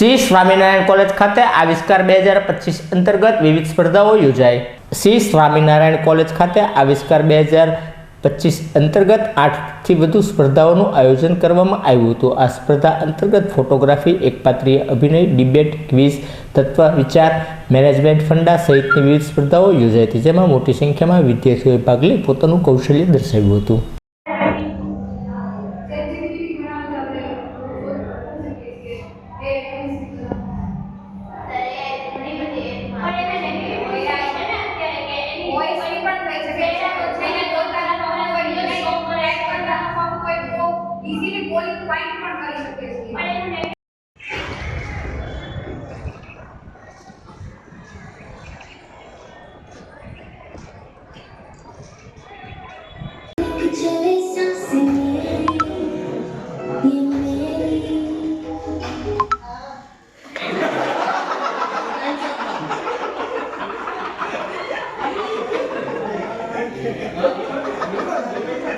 Shri Swaminarayan college ખાતે આવિષ્કાર બે હજાર પચીસ અંતર્ગત વિવિધ સ્પર્ધાઓ યોજાઈ. શ્રી સ્વામિનારાયણ કોલેજ ખાતે આવિષ્કાર બે હજાર પચીસ અંતર્ગત આઠથી વધુ સ્પર્ધાઓનું આયોજન કરવામાં આવ્યું હતું. આ સ્પર્ધા અંતર્ગત ફોટોગ્રાફી, એકપાત્રીય અભિનય, ડિબેટ, ક્વિઝ, તત્વ, વિચાર, મેનેજમેન્ટ ફંડા સહિતની વિવિધ સ્પર્ધાઓ યોજાઈ હતી, જેમાં મોટી સંખ્યામાં વિદ્યાર્થીઓએ ભાગ લઈ પોતાનું કૌશલ્ય દર્શાવ્યું હતું. ઇઝીલી ફાઇટ પણ કરી શકીએ છીએ પણ એને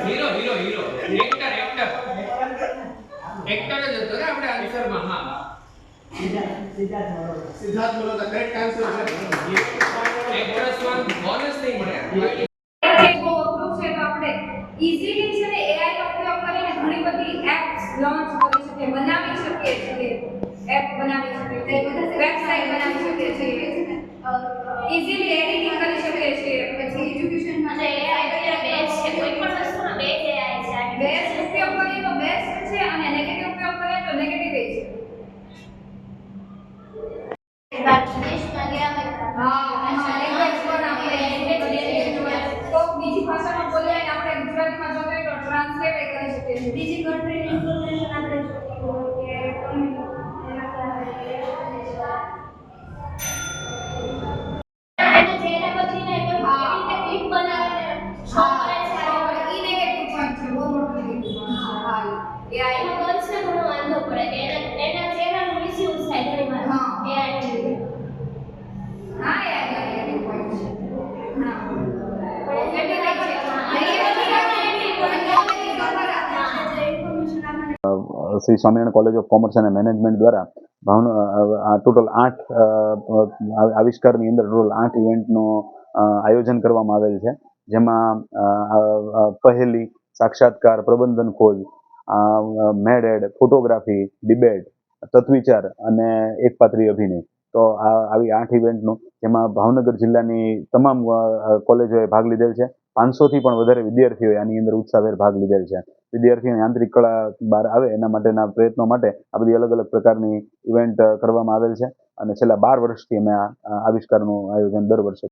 hero hero hero actor actor Siddharth બોલો તો કરેક્ટ આન્સર છે એક્ટ્રેસ વન બોનસ નહીં મળે જે બહુ અઘરું છે તો આપણે ઇઝીલી છે ને AI નો ઉપયોગ કરીને ઘણી બધી એપ્સ લોન્ચ કરી શકીએ બનાવી શકીએ છીએ એપ બનાવી શકીએ છીએ વેબસાઇટ બનાવી શકીએ છીએ ઇઝીલી બીજી કન્ટ્રીની Shri Swaminarayan college of commerce અને મેનેજમેન્ટ દ્વારા ભાવન ટોટલ આઠ આવિષ્કારની અંદર ટોટલ આઠ ઇવેન્ટનું આયોજન કરવામાં આવેલ છે. જેમાં પહેલી સાક્ષાત્કાર, પ્રબંધન ખોજ મેડેડ ફોટોગ્રાફી ડિબેટ તત્વિચાર અને એકપાત્રી અભિનય. તો આ, આવી આઠ ઇવેન્ટનું જેમાં ભાવનગર જિલ્લાની તમામ કોલેજોએ ભાગ લીધેલ છે. પાંચસોથી પણ વધારે વિદ્યાર્થીઓએ આની અંદર ઉત્સાહભેર ભાગ લીધેલ છે. વિદ્યાર્થીઓની આંતરિક કળા બહાર આવે એના માટેના પ્રયત્નો માટે આ બધી અલગ અલગ પ્રકારની ઇવેન્ટ કરવામાં આવેલ છે. અને છેલ્લા બાર વર્ષથી અમે આ આવિષ્કારનું આયોજન દર વર્ષે